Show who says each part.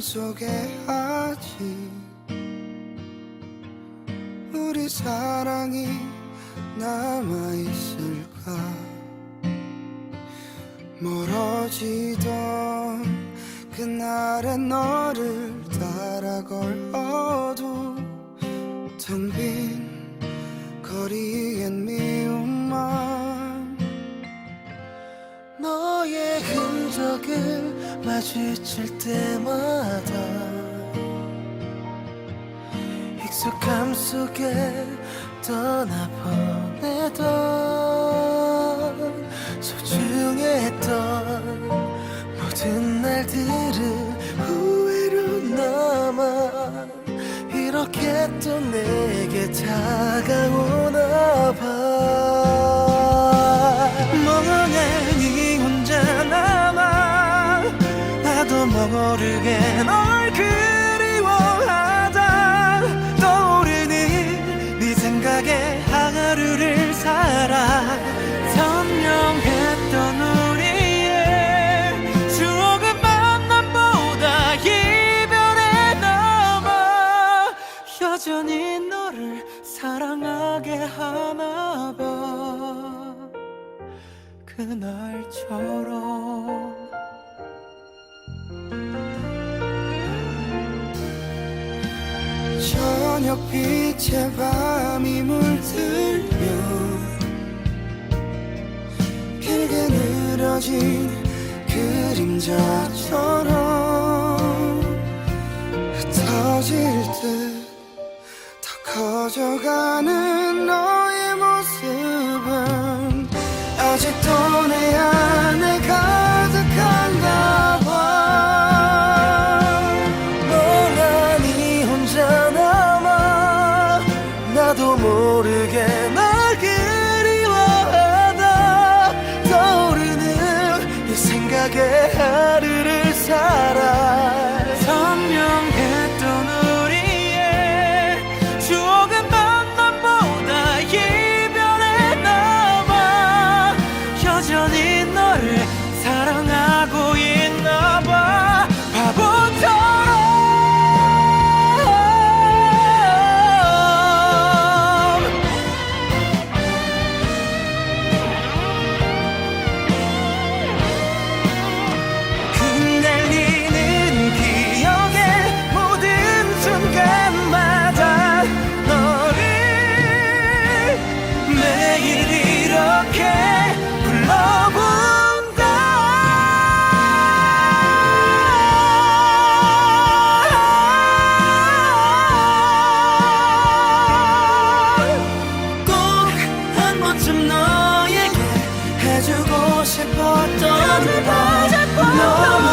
Speaker 1: 속에 아직 우리 사랑이 남아있을까? 멀어지던 그날의 너를 따라 걸어도 텅 빈 거리엔 미
Speaker 2: 마주칠 때마다 익숙함 속에 떠나보내던 소중했던 모든 날들을 후회로 남아 이렇게 또 내게 다가오나 봐 나도 모르게 널 그리워하다. 떠오르는 네 생각에 하루를 살아 선명했던 우리의 추억은 만남보다 이별에 남아 여전히 너를 사랑하게 하나 봐. 그날처럼
Speaker 1: 저녁빛에 밤이 물들면 길게 늘어진 그림자처럼 흩어질 듯 더 커져가는 너의 모습은 아직도
Speaker 2: 생각에 하루를 살아 선명했던 우리의 추억은 만남보다 이별에 남아 여전히 너를 사랑하 말너